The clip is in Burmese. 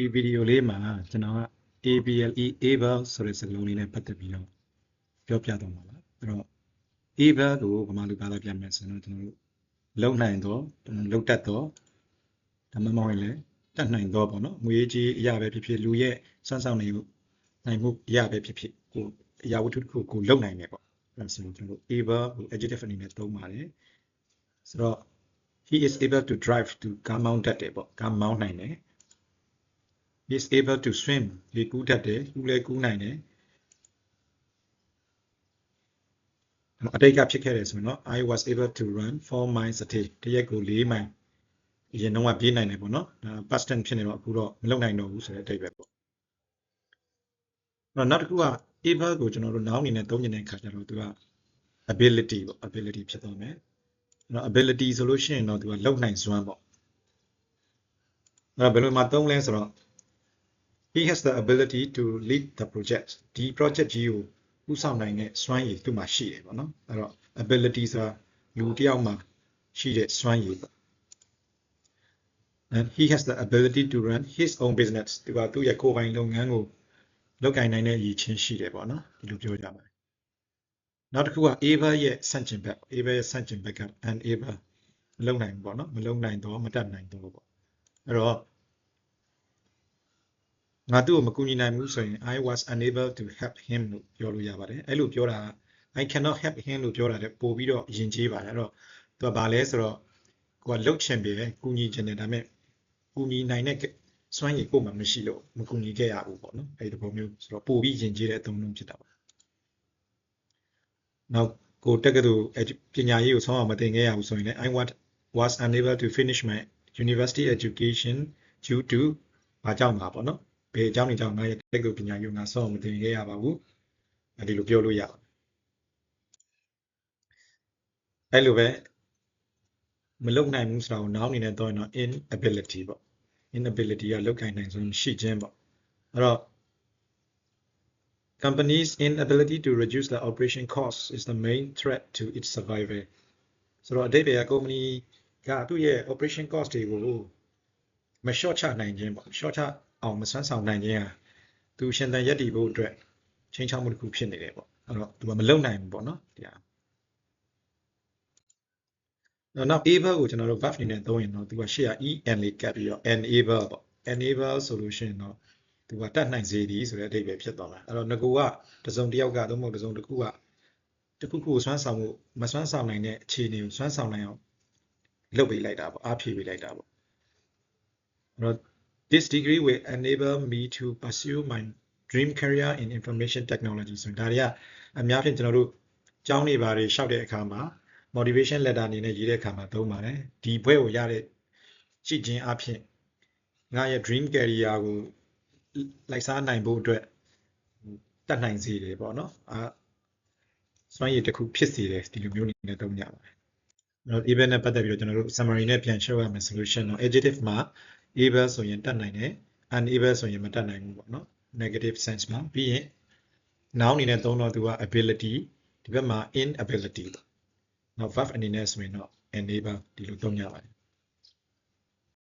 ဒီဗီဒီယိုလေးမှာကျွန်တော်က ABLE able ဆိုတဲ့စကားလုံးလေးနဲ့ပတ်သက်ပြီးတော့ပြောပြတော့မှာပါအဲ့တော့ able ကိုဗမာလူဘာသာပြန်မယ်ဆိုတော့ကျွန်တော်တို့လုံနိုင်တော့လုံတတ်တော့ဒါမှမဟုတ်ရင်လည်းတတ်နိုင်တော့ပေါ့နော်ငွေကြီးအရာပဲဖြစ်ဖြစ်လူရဲ့စမ်းဆောင်နေမှုနိုင်မှုအရာပဲဖြစ်ဖြစ်ကိုအရာဝတ္ထုတစ်ခုကိုလုံနိုင်တယ်ပေါ့အဲ့ဒါဆိုရင်ကျွန်တော်တို့ able ကို adjective အနေနဲ့သုံးပါတယ်ဆိုတော့ he is able to drive to ကားမောင်းတတ်တယ်ပေါ့ကားမောင်းနိုင်တယ် he is able to swim ဒီကူးတတ်တယ်ကူးလဲကူးနိုင်တယ်အတိတ်ကဖြစ်ခဲ့တယ်ဆိုရင်တော့ I was able to run 4 miles a day တရက်ကို4မိုင်အရင်တော့ကပြေးနိုင်တယ်ပေါ့နော်ဒါ past tense ဖြစ်နေတော့အခုတော့မလုပ်နိုင်တော့ဘူးဆိုတဲ့အတိတ်ပဲပေါ့နောက်တစ်ခုက able ကိုကျွန်တော်တို့ noun အနေနဲ့သုံးနေတဲ့အခါကျတော့သူက ability ပေါ့ ability ဖြစ်သွားမယ်အဲ့တော့ ability ဆိုလို့ရှိရင်တော့သူကလုပ်နိုင်စွမ်းပေါ့အဲ့တော့ဘယ်လိုမှသုံးလဲဆိုတော့ he has the ability to lead the project ဒီ project ကြီးကိုဥဆောင်နိုင်တဲ့စွမ်းရည်သူ့မှာရှိတယ်ပေါ့နော်အဲ့တော့ ability ဆိုတာလူတစ်ယောက်မှာရှိတဲ့စွမ်းရည်ပေါ့ and he has the ability to run his own business သူကသူ့ရဲ့ကိုယ်ပိုင်လုပ်ငန်းကိုလုပ်ကိုင်နိုင်တဲ့ရည်ချင်းရှိတယ်ပေါ့နော်ဒီလိုပြောကြပါတယ်နောက်တစ်ခုက able ရဲ့ဆန့်ကျင်ဘက် able ရဲ့ဆန့်ကျင်ဘက်က unable မလုပ်နိုင်ဘူးပေါ့နော်မလုပ်နိုင်တော့မတတ်နိုင်တော့ပေါ့အဲ့တော့ ငါသူ့ကိုမကူညီနိုင်ဘူးဆိုရင် I was unable to help him လို့ပြောလို့ရပါတယ်အဲ့လိုပြောတာက I cannot help him လို့ပြောတာတဲ့ပို့ပြီးတော့ယဉ်ကျေးပါတယ်အဲ့တော့သူကဘာလဲဆိုတော့ကိုကလှုပ်ချင်ပြီကူညီချင်တယ်ဒါပေမဲ့ကူညီနိုင်တဲ့စွမ်းရည်ကိုမှမရှိလို့မကူညီခဲ့ရဘူးပေါ့နော်အဲ့ဒီပုံမျိုးဆိုတော့ပို့ပြီးယဉ်ကျေးတဲ့အသုံးလုံးဖြစ်တာပါနောက်ကိုတက္ကသိုလ်ပညာရေးကိုဆောင်းအောင်မသင်ခဲ့ရဘူးဆိုရင်လည်း I want was unable to finish my university education due to ဘာကြောင့်ပါပေါ့နော်ဘ ယ်အကြောင်းတွေကြောင့်ငါရဲ့တက္ကသိုလ်ပညာရေးကိုငါဆောင်းအောင်မသင်ခဲ့ရပါဘူးအဲဒီလိုပြောလို့ရပါတယ်အဲ့လိုပဲမလုံနိုင်ဘူးဆိုတာကိုနောင်းအနေနဲ့တော့ရင်တော့ inability ပေါ့ inability ကလောက်ကိုင်နိုင်စွမ်းရှိခြင်းပေါ့အဲ့တော့ companies inability to reduce the operation cost is the main threat to its survival ဆိုတော့အတိတ်ကကုမ္ပဏီကသူ့ရဲ့ operation cost တွေကိုမလျှော့ချနိုင်ခြင်းပေါ့လျှော့ချ အောင်မဆွမ်းဆောင်နိုင်ခြင်းဟာသူရှင်သန်ရက်တည်ဖို့အတွက်ချင်းချောက်မှုတစ်ခုဖြစ်နေတယ်ပေါ့အဲ့တော့သူကမလုံနိုင်ဘူးပေါ့နော်တရားနောက် able ကိုကျွန်တော်တို့ verb အနေနဲ့သုံးရင်တော့သူကရှေ့က en လေးကပ်ပြီးတော့ enable ပေါ့ enable ဆိုလို့ရှိရင်တော့သူကတတ်နိုင်စေသည်ဆိုတဲ့အဓိပ္ပာယ်ဖြစ်သွားမှာအဲ့တော့ငကူကတစုံတစ်ယောက်ကသို့မဟုတ်တစုံတစ်ခုကတစ်ခုခုကိုစွမ်းဆောင်မှုမစွမ်းဆောင်နိုင်တဲ့အခြေအနေကိုစွမ်းဆောင်နိုင်အောင်လုပ်ပေးလိုက်တာပေါ့အားဖြည့်ပေးလိုက်တာပေါ့အဲ့တော့ this degree will enable me to pursue my dream career in information technology ဆိုရင်ဒါတွေကအများဖြင့်ကျွန်တော်တို့ကျောင်းနေပါတွေရှောက်တဲ့အခါမှာ motivation letter အနေနဲ့ရေးတဲ့အခါမှာသုံးပါတယ်ဒီဘွဲကိုရတဲ့ရှိခြင်းအဖြစ်ငါရဲ့ dream career ကိုလိုက်စားနိုင်ဖို့အတွက်တတ်နိုင်စေတယ်ပေါ့နော်အာစွမ်းရည်တစ်ခုဖြစ်စေတယ်ဒီလိုမျိုးအနေနဲ့သုံးကြပါတယ်အဲ့တော့ able နဲ့ပတ်သက်ပြီးတော့ကျွန်တော်တို့ summary နဲ့ပြန်ရှင်းရမယ်ဆိုလို့ရှိရင်တော့ adjective မှာ able ဆိုရင်တတ်နိုင်တယ် unable ဆိုရင်မတတ်နိုင်ဘူးပေါ့နော် negative sense မှာပြီးရင် noun အနေနဲ့သုံးတော့သူက ability ဒီဘက်မှာ inability ပေါ့နောက် verb အနေနဲ့ဆိုရင်တော့ enable ဒီလိုသုံးကြပါတယ်